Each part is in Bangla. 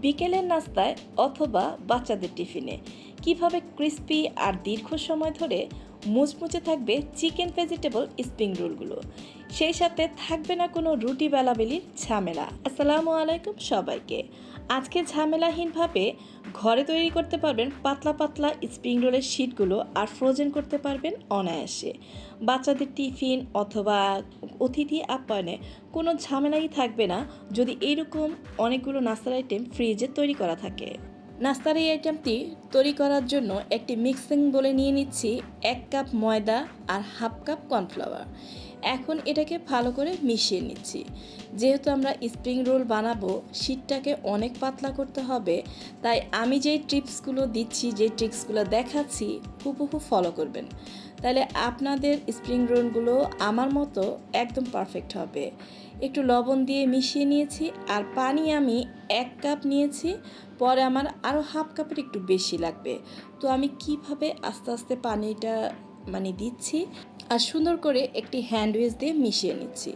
বিকেলের নাস্তায় অথবা বাচ্চাদের টিফিনে। কীভাবে ক্রিস্পি আর দীর্ঘ সময় ধরে মুচমুচে থাকবে চিকেন ভেজিটেবল স্প্রিং রোলগুলো? সেই সাথে থাকবে না কোনো রুটি বেলাবেলির ঝামেলা। আসসালামু আলাইকুম সবাইকে। আজকে ঝামেলাহীনভাবে ঘরে তৈরি করতে পারবেন পাতলা পাতলা স্প্রিং রোলের শিটগুলো আর ফ্রোজেন করতে পারবেন অনায়াসে। বাচ্চাদের টিফিন অথবা অতিথি আপ্যায়নে কোনো ঝামেলাই থাকবে না যদি এইরকম অনেকগুলো নাস্তার আইটেম ফ্রিজে তৈরি করা থাকে। নাস্তার এই আইটেমটি তৈরি করার জন্য একটি মিক্সিং বলে নিয়ে নিচ্ছি এক কাপ ময়দা আর হাফ কাপ কর্নফ্লাওয়ার। এখন এটাকে ভালো করে মিশিয়ে নিচ্ছি। যেহেতু আমরা স্প্রিং রোল বানাবো, শীতটাকে অনেক পাতলা করতে হবে, তাই আমি যেই টিপসগুলো দিচ্ছি যে ট্রিক্সগুলো দেখাচ্ছি, হুবহু ফলো করবেন। তাহলে আপনাদের স্প্রিং রোলগুলো আমার মতো একদম পারফেক্ট হবে। একটু লবণ দিয়ে মিশিয়ে নিয়েছি আর পানি আমি এক কাপ নিয়েছি। পরে আমার আরও হাফ কাপের একটু বেশি লাগবে। তো আমি কীভাবে আস্তে আস্তে পানিটা মানে দিচ্ছি? আর সুন্দর করে একটি হ্যান্ডওয়েজ দিয়ে মিশিয়ে নিচ্ছি।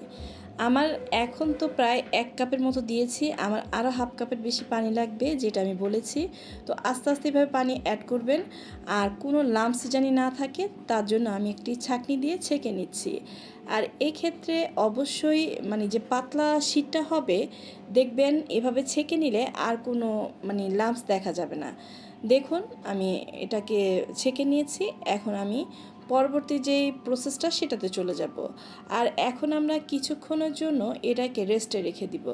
আমার এখন তো প্রায় এক কাপের মতো দিয়েছি, আমার আরও হাফ কাপের বেশি পানি লাগবে, যেটা আমি বলেছি। তো আস্তে আস্তে এভাবে পানি অ্যাড করবেন, আর কোনো লাম্পস জানি না থাকে, তার জন্য আমি একটি ছাঁকনি দিয়ে ছেঁকে নিচ্ছি। আর এক্ষেত্রে অবশ্যই মানে যে পাতলা শীতটা হবে, দেখবেন এভাবে ছেঁকে নিলে আর কোনো মানে লাম্পস দেখা যাবে না। দেখুন, আমি এটাকে ছেঁকে নিয়েছি, এখন আমি পরবর্তী যেই প্রসেসটা সেটাতে চলে যাব। আর এখন আমরা কিছুক্ষণের জন্য এটাকে রেস্টে রেখে দিব।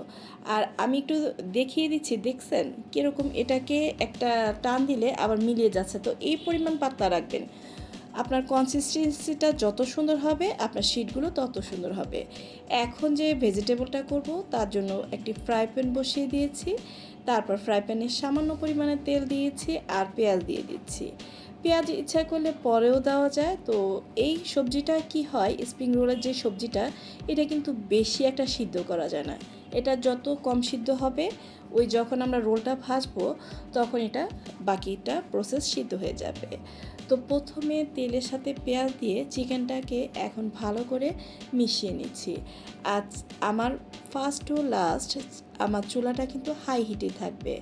আর আমি একটু দেখিয়ে দিচ্ছি, দেখছেন? কীরকম এটাকে একটা টান দিলে আবার মিলিয়ে যাচ্ছে। তো এই পরিমাণ পাতলা রাখবেন। আপনার কনসিস্টেন্সিটা যত সুন্দর হবে, আপনার শিটগুলো তত সুন্দর হবে। এখন যে ভেজিটেবলটা করব, তার জন্য একটি ফ্রাই প্যান বসিয়ে দিয়েছি। তারপর ফ্রাই প্যানে সামান্য পরিমাণে তেল দিয়েছি আর পেঁয়াজ দিয়ে দিচ্ছি। পেঁয়াজ ইচ্ছা করলে পরেও দেওয়া যায়। তো এই সবজিটা কি হয়? স্প্রিং রোলের যে সবজিটা, এটা কিন্তু বেশি একটা সিদ্ধ করা যায় না। এটা যত কম সিদ্ধ হবে, ওই যখন আমরা রোলটা ভাজবো, তখন এটা বাকিটা প্রসেস সিদ্ধ হয়ে যাবে। তো প্রথমে তেলের সাথে পেঁয়াজ দিয়ে চিকেনটাকে এখন ভালো করে মিশিয়ে নিচ্ছি। আজ আমার ফার্স্ট টু লাস্ট আমার চুলাটা কিন্তু হাই হিটে থাকবে।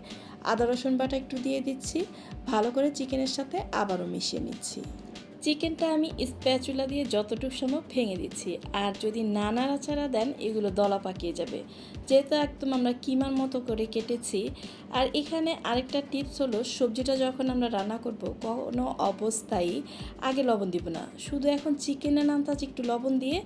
আদা রসুন বাটা একটু দিয়ে দিচ্ছি। ভালো করে চিকেনের সাথে আবারও মিশিয়ে নিচ্ছি। চিকেনটা আমি স্প্যাচুলা দিয়ে যতটুকু সম্ভব ভেঙে দিচ্ছি। আর যদি নানা নাড়াচাড়া দেন, এগুলো দলা পাকিয়ে যাবে। যেহেতু একদম আমরা কিমার মতো করে কেটেছি। আর এখানে আরেকটা টিপস হলো, সবজিটা যখন আমরা রান্না করব, কোনো অবস্থায় আগে লবণ দিব না। শুধু এখন চিকেনের নামতাজ একটু লবণ দিয়ে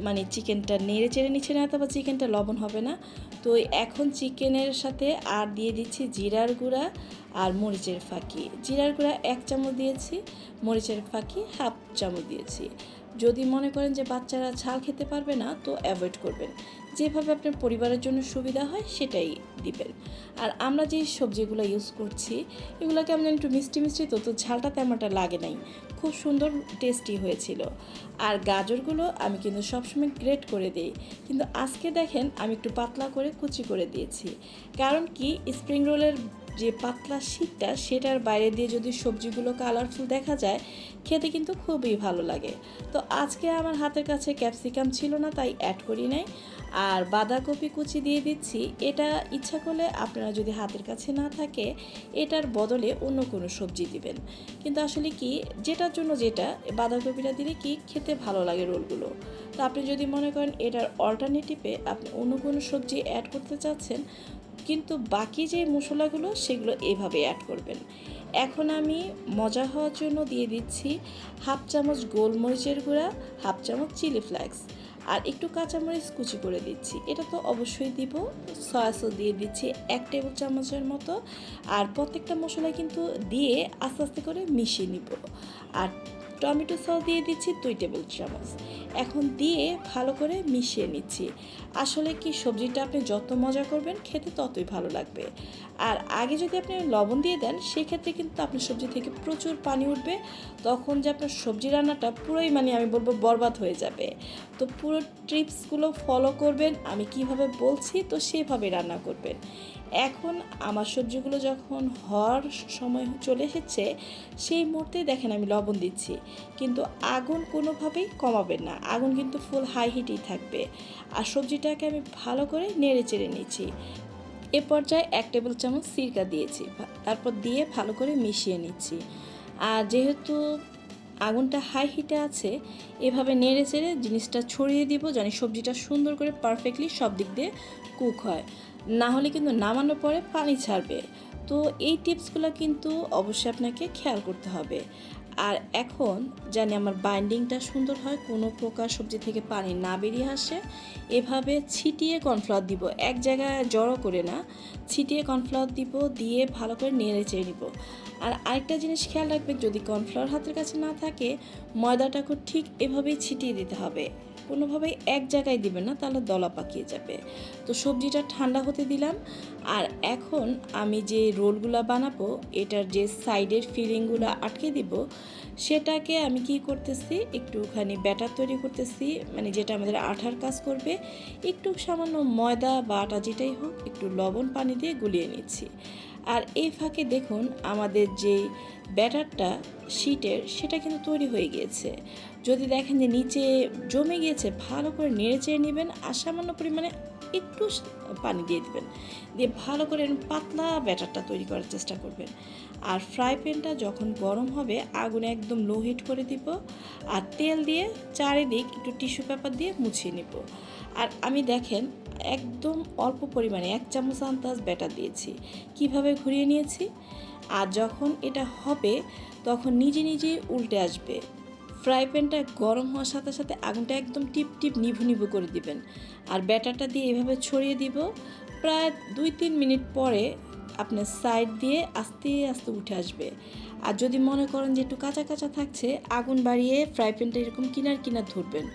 মানে চিকেনটা নেড়ে চেড়ে নিচ্ছে না অথবা চিকেনটা লবণ হবে না। তো এখন চিকেনের সাথে আর দিয়ে দিচ্ছি জিরার গুঁড়া আর মরিচের ফাঁকি। জিরার গুঁড়া এক চামচ দিয়েছি, মরিচের ফাঁকি হাফ চামচ দিয়েছি। যদি মনে করেন যে বাচ্চারা ঝাল খেতে পারবে না, তো অ্যাভয়েড করবেন। যেভাবে আপনার পরিবারের জন্য সুবিধা হয়, সেটাই দিবেন। আর আমরা যে সবজিগুলো ইউজ করছি এগুলো কেমন একটু মিষ্টি মিষ্টি, তো তো ঝালটা তেমনটা লাগে নাই। খুব সুন্দর টেস্টি হয়েছিল। আর গাজরগুলো আমি কিন্তু সবসময় গ্রেট করে দিই। কিন্তু আজকে দেখেন, আমি একটু পাতলা করে কুচি করে দিয়েছি। কারণ কি? স্প্রিং রোলের যে পাতলা শীতটা সেটার বাইরে দিয়ে যদি সবজিগুলো কালারফুল দেখা যায়, খেতে কিন্তু খুবই ভালো লাগে। তো আজকে আমার হাতের কাছে ক্যাপসিকাম ছিল না, তাই অ্যাড করি নাই। আর বাঁধাকপি কুচি দিয়ে দিচ্ছি। এটা ইচ্ছা করলে আপনারা যদি হাতের কাছে না থাকে, এটার বদলে অন্য কোনো সবজি দিবেন। কিন্তু আসলে কি, যেটার জন্য যেটা, বাঁধাকপিটা দিলে কি খেতে ভালো লাগে রোলগুলো। তো আপনি যদি মনে করেন এটার অল্টারনেটিভে আপনি অন্য কোনো সবজি অ্যাড করতে চাচ্ছেন কিন্তু বাকি যে মশলাগুলো, সেগুলো এভাবে অ্যাড করবেন। এখন আমি মজা হওয়ার জন্য দিয়ে দিচ্ছি হাফ চামচ গোলমরিচের গুঁড়া, হাফ চামচ চিলি ফ্লেক্স আর একটু কাঁচামরিচ কুচি করে দিচ্ছি। এটা তো অবশ্যই দিব। সয়া সস দিয়ে দিচ্ছি এক টেবিল চামচের মতো আর প্রত্যেকটা মশলা কিন্তু দিয়ে আস্তে আস্তে করে মিশিয়ে নিব। আর টমেটো সস দিয়ে দিচ্ছি দুই টেবিল চামচ। এখন দিয়ে ভালো করে মিশিয়ে নিচ্ছি। আসলে কি সবজিটা আপনি যত মজা করবেন খেতে ততই ভালো লাগবে। আর আগে যদি আপনি লবণ দিয়ে দেন, সেক্ষেত্রে কিন্তু আপনার সবজি থেকে প্রচুর পানি উঠবে। তখন যে আপনার সবজি রান্নাটা পুরোই মানে আমি বলব বরবাদ হয়ে যাবে। তো পুরো ট্রিপসগুলো ফলো করবেন। আমি কীভাবে বলছি তো সেভাবে রান্না করবেন। এখন আমার সবজিগুলো যখন হওয়ার সময় চলে এসেছে, সেই মুহূর্তে দেখেন আমি লবণ দিচ্ছি। কিন্তু আগুন কোনোভাবেই কমাবেন না। আগুন কিন্তু ফুল হাই হিটেই থাকবে। আর সবজিটাকে আমি ভালো করে নেড়ে চেড়ে নিচ্ছি। এ পর্যায়ে এক টেবিল চামচ সিরকা দিয়েছি। তারপর দিয়ে ভালো করে মিশিয়ে নিচ্ছি। আর যেহেতু আগুনটা হাই হিটে আছে, এভাবে নেড়ে চেড়ে জিনিসটা ছড়িয়ে দিব, জানি সবজিটা সুন্দর করে পারফেক্টলি সব দিক দিয়ে কুক হয়। না হলে কিন্তু নামানোর পরে পানি ছাড়বে। তো এই টিপসগুলো কিন্তু অবশ্যই আপনাকে খেয়াল করতে হবে। আর এখন জানি আমার বাইন্ডিংটা সুন্দর হয়, কোনো প্রকার সবজি থেকে পানি না বেরিয়ে আসে। এভাবে ছিটিয়ে কর্নফ্লাওয়ার দিব, এক জায়গায় জড়ো করে না। ছিটিয়ে কর্নফ্লাওয়ার দিব, দিয়ে ভালো করে নেড়ে চেড়ে নিব। আর আরেকটা জিনিস খেয়াল রাখবেন, যদি কর্নফ্লাওয়ার হাতের কাছে না থাকে, ময়দাটাকে ঠিক এভাবেই ছিটিয়ে দিতে হবে। কোনোভাবেই এক জায়গায় দিবেন না, তাহলে দলা পাকিয়ে যাবে। তো সবজিটা ঠান্ডা হতে দিলাম। আর এখন আমি যে রোলগুলো বানাবো, এটার যে সাইডের ফিলিংগুলো আটকে দিব, সেটাকে আমি কি করতেছি, একটুখানি ব্যাটার তৈরি করতেছি মানে যেটা আমাদের আঠার কাজ করবে, একটু সামান্য ময়দা বা আটা যেটাই হোক, একটু লবণ পানি দিয়ে গুলিয়ে নিচ্ছি। আর এই ফাঁকে দেখুন আমাদের যে ব্যাটারটা, শীটের, সেটা কিন্তু তৈরি হয়ে গিয়েছে। যদি দেখেন যে নিচে জমে গিয়েছে, ভালো করে নেড়ে চেড়ে নেবেন, আর সামান্য পরিমাণে একটু পানি দিয়ে দিবেন। দিয়ে ভালো করে পাতলা ব্যাটারটা তৈরি করার চেষ্টা করবেন। আর ফ্রাই প্যানটা যখন গরম হবে, আগুনে একদম লো হিট করে দিব আর তেল দিয়ে চারিদিক একটু টিস্যু পেপার দিয়ে মুছিয়ে নিব। আর আমি দেখেন, একদম অল্প পরিমাণে এক চামচ আন্দাজ ব্যাটার দিয়েছি। কীভাবে ঘুরিয়ে নিয়েছি? আর যখন এটা হবে, তখন নিজে নিজে উল্টে আসবে। ফ্রাই প্যানটা গরম হওয়ার সাথে সাথে আগুনটা একদম টিপ টিপ নিভু নিভু করে দিবেন। আর ব্যাটারটা দিয়ে এভাবে ছড়িয়ে দিব। প্রায় দুই তিন মিনিট পরে আপনার সাইড দিয়ে আস্তে আস্তে উঠে আসবে। আর যদি মনে করেন যে একটু কাঁচা কাঁচা থাকছে, আগুন বাড়িয়ে ফ্রাই প্যানটা এরকম কিনার কিনার ধরবেন।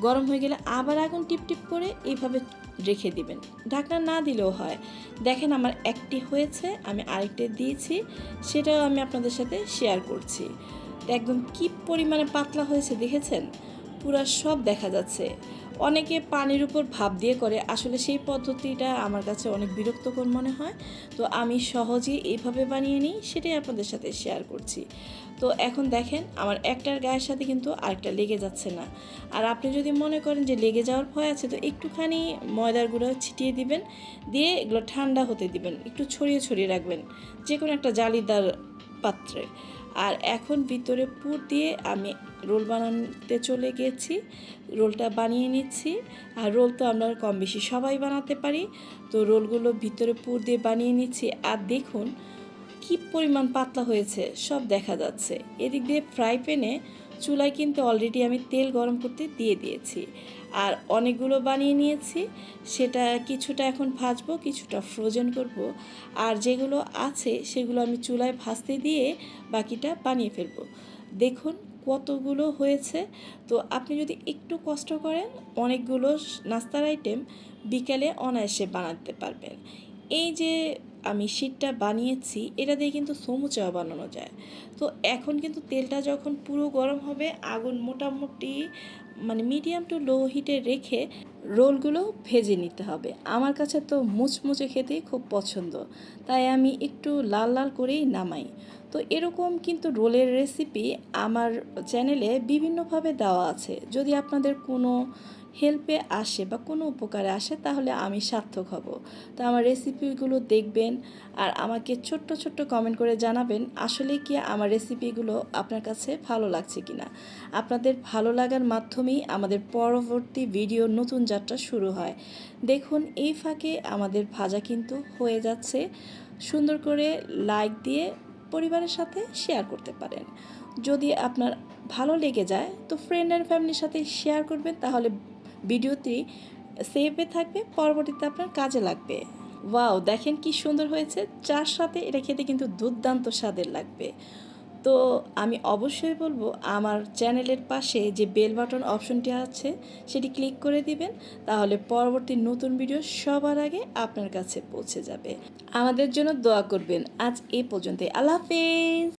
গরম হয়ে গেলে আবার আগুন টিপ টিপ করে এইভাবে রেখে দিবেন। ঢাকনা না দিলেও হয়। দেখেন আমার একটি হয়েছে, আমি আরেকটি দিয়েছি, সেটাও আমি আপনাদের সাথে শেয়ার করছি। একদম কি পরিমাণে পাতলা হয়েছে দেখেছেন? পুরা সব দেখা যাচ্ছে। অনেকে পানির উপর ভাপ দিয়ে করে, আসলে সেই পদ্ধতিটা আমার কাছে অনেক বিরক্তকর মনে হয়। তো আমি সহজেই এইভাবে বানিয়ে নিই, সেটাই আপনাদের সাথে শেয়ার করছি। তো এখন দেখেন, আমার একটার গায়ের সাথে কিন্তু আরেকটা লেগে যাচ্ছে না। আর আপনি যদি মনে করেন যে লেগে যাওয়ার ভয় আছে, তো একটুখানি ময়দার গুঁড়ো ছিটিয়ে দিবেন, দিয়ে এগুলো ঠান্ডা হতে দিবেন, একটু ছড়িয়ে ছড়িয়ে রাখবেন। যে কোনো একটা জালিদার পাত্রে। আর এখন ভিতরে পুর দিয়ে আমি রোল বানাতে চলে গেছি, রোলটা বানিয়ে নিচ্ছি। আর রোল তো আমরা কম বেশি সবাই বানাতে পারি। তো রোলগুলো ভিতরে পুর দিয়ে বানিয়ে নিচ্ছি। আর দেখুন কি পরিমাণ পাতলা হয়েছে, সব দেখা যাচ্ছে। এদিক দিয়ে ফ্রাই প্যানে চুলায় কিন্তু অলরেডি আমি তেল গরম করতে দিয়ে দিয়েছি। আর অনেকগুলো বানিয়ে নিয়েছি। সেটা কিছুটা এখন ভাজবো, কিছুটা ফ্রোজেন করব। আর যেগুলো আছে, সেগুলো আমি চুলায় ভাজতে দিয়ে বাকিটা বানিয়ে ফেলব। দেখুন কতগুলো হয়েছে। তো আপনি যদি একটু কষ্ট করেন, অনেকগুলো নাস্তার আইটেম বিকেলে অনায়াসে বানাতে পারবেন। এই যে আমি শীটটা বানিয়েছি, এটা দিয়ে কিন্তু সমুচাও বানানো যায়। তো এখন কিন্তু তেলটা যখন পুরো গরম হবে, আগুন মোটামুটি মানে মিডিয়াম টু লো হিটে রেখে রোলগুলো ভেজে নিতে হবে। আমার কাছে তো মুচমুচে খেতেই খুব পছন্দ, তাই আমি একটু লাল লাল করেই নামাই। তো এরকম কিন্তু রোলের রেসিপি আমার চ্যানেলে বিভিন্নভাবে দেওয়া আছে। যদি আপনাদের কোনো হেল্পে আসে বা কোনো উপকারে আসে, তাহলে আমি সার্থক হব। তো আমার রেসিপিগুলো দেখবেন আর আমাকে ছোট্ট ছোট্ট কমেন্ট করে জানাবেন, আসলে কি আমার রেসিপিগুলো আপনার কাছে ভালো লাগছে কি না আপনাদের ভালো লাগার মাধ্যমেই আমাদের পরবর্তী ভিডিও নতুন যাত্রা শুরু হয়। দেখুন, এই ফাঁকে আমাদের ভাজা কিন্তু হয়ে যাচ্ছে। সুন্দর করে লাইক দিয়ে পরিবারের সাথে শেয়ার করতে পারেন। যদি আপনার ভালো লেগে যায়, তো ফ্রেন্ড অ্যান্ড ফ্যামিলির সাথে শেয়ার করবেন, তাহলে ভিডিওটি সেভে থাকবে, পরবর্তীতে আপনার কাজে লাগবে। ওয়াও দেখেন কি সুন্দর হয়েছে। চার সাথে এটা খেতে কিন্তু দুর্দান্ত স্বাদের লাগবে। তো আমি অবশ্যই বলব, আমার চ্যানেলের পাশে যে বেল বাটন অপশনটি আছে, সেটি ক্লিক করে দিবেন, তাহলে পরবর্তী নতুন ভিডিও সবার আগে আপনার কাছে পৌঁছে যাবে। আমাদের জন্য দোয়া করবেন। আজ এ পর্যন্তই। আল্লাহ হাফেজ!